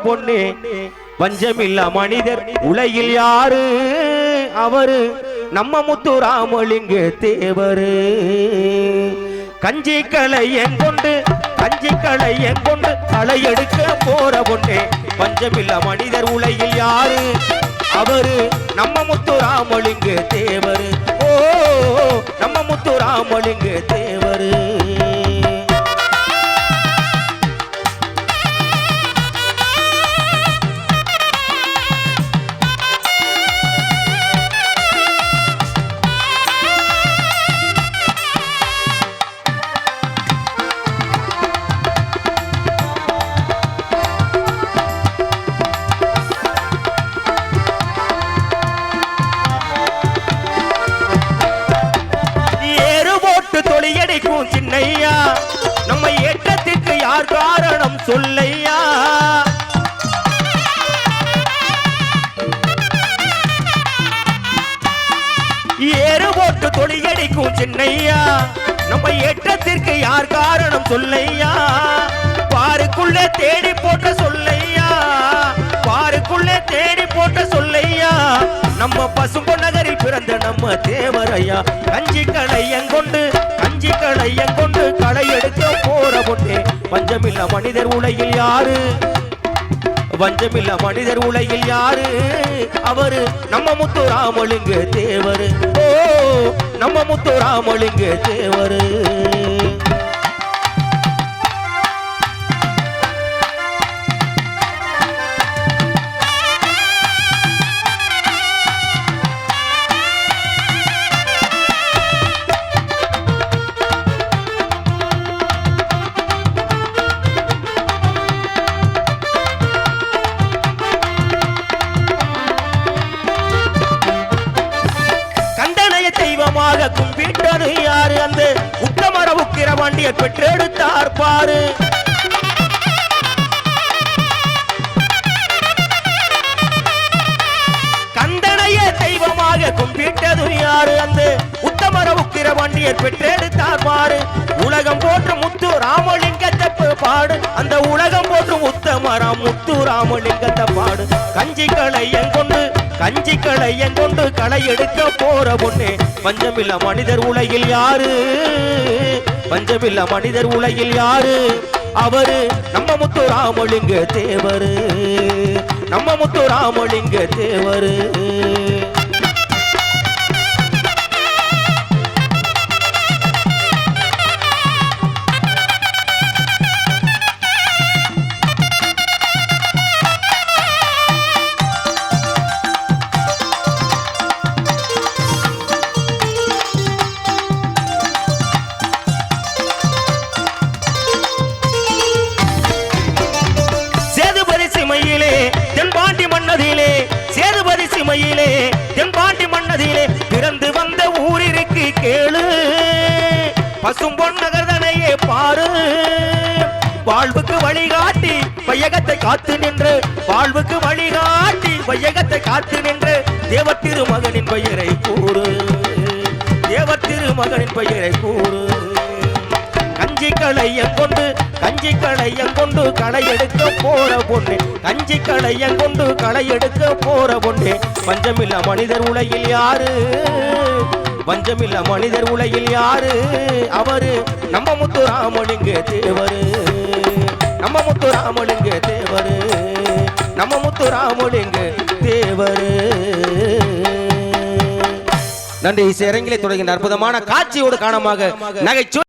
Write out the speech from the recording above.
பொண்ணு வஞ்சமில்ல மனிதர் உலகில் யாரு? அவரு நம்ம முத்துராமலிங்க தேவரு. கஞ்சி களையன் கொண்டு கஞ்சி களையன் கொண்டு களை எடுக்க போற பொண்ணு பஞ்சமில்ல மனிதர் உலகில் யாரு? அவரு நம்ம முத்துராமலிங்க தேவரு. ஓ நம்ம முத்துராமலிங்க தேவரு. சொல்லையா? நம்ம ஏற்றத்திற்கு யார் காரணம் சொல்லையா? ஏறு போட்டு தொழியடிக்கும் சின்னையா? நம்ம ஏற்றத்திற்கு யார் காரணம் சொல்லையா? பாருக்குள்ளே தேடி போட்ட சொல்லையா? பாருக்குள்ளே தேடி போட்ட சொல்லையா? நம்ம பசும்பொ நகரில் பிறந்த நம்ம தேவரையா? கஞ்சி கடையங்கொண்டு கொண்டு கொண்டு களை எடுக்க போற பொண்ணே. பஞ்சமில்ல மனிதர் உலகில் யாரு? வஞ்சமில்ல மனிதர் உலகில் யாரு? அவரு நம்ம முத்து ராமலிங்க தேவரு. ஓ நம்ம முத்து ராமலிங்க தேவரு. கண்டனைய கும்பிட்டது யாரு அந்த உத்தமர உக்கிர பெற்றெடுத்தார் பாரு. கந்தனைய தெய்வமாக கும்பிட்டது யாரு அந்த உத்தமர உக்கிர வண்டியர் பெற்றெடுத்தார் பாரு. உலகம் போற்ற முத்து ராமலிங்கத்தை பாடு. அந்த உலகம் போற்றும் உத்தமரம் முத்து ராமலிங்கத்தை பாடு. கஞ்சி களையன் கஞ்சி களையன் கொண்டு களை எடுக்க போற பொண்ணு? பஞ்சமில்ல மனிதர் உலகில் யாரு? பஞ்சமில்ல மனிதர் உலகில் யாரு? அவரு நம்ம முத்து ராமலிங்க தேவரு. நம்ம முத்து ராமலிங்க தேவரு. பசும்பொன் பொன்னகர்தனையே பாரு. வாழ்வுக்கு வழிகாட்டி வையகத்தை காத்து நின்று. வாழ்வுக்கு வழிகாட்டி வையகத்தை காத்து நின்று. தேவத்திரு மகனின் பெயரை கூறு. தேவத்திரு மகனின் பெயரை கூறு. கஞ்சி களையம் கொண்டு கஞ்சி களையம் கொண்டு களை எடுக்க போற பொண்ணு. கஞ்சி களையம் கொண்டு களை எடுக்க போற பொண்ணு. பஞ்சமில்ல மனிதர் உலகில் யாரு? வஞ்சமில்ல மனிதர் உலகில் யாரு? அவரு நம்ம முத்து ராமலிங்க தேவரு. நம்ம முத்து ராமலிங்க தேவரு. நம்ம முத்து ராமலிங்க தேவரு. நன்றி இசை தொடங்கின அற்புதமான காட்சியோடு காணமாக நகைச்சுவை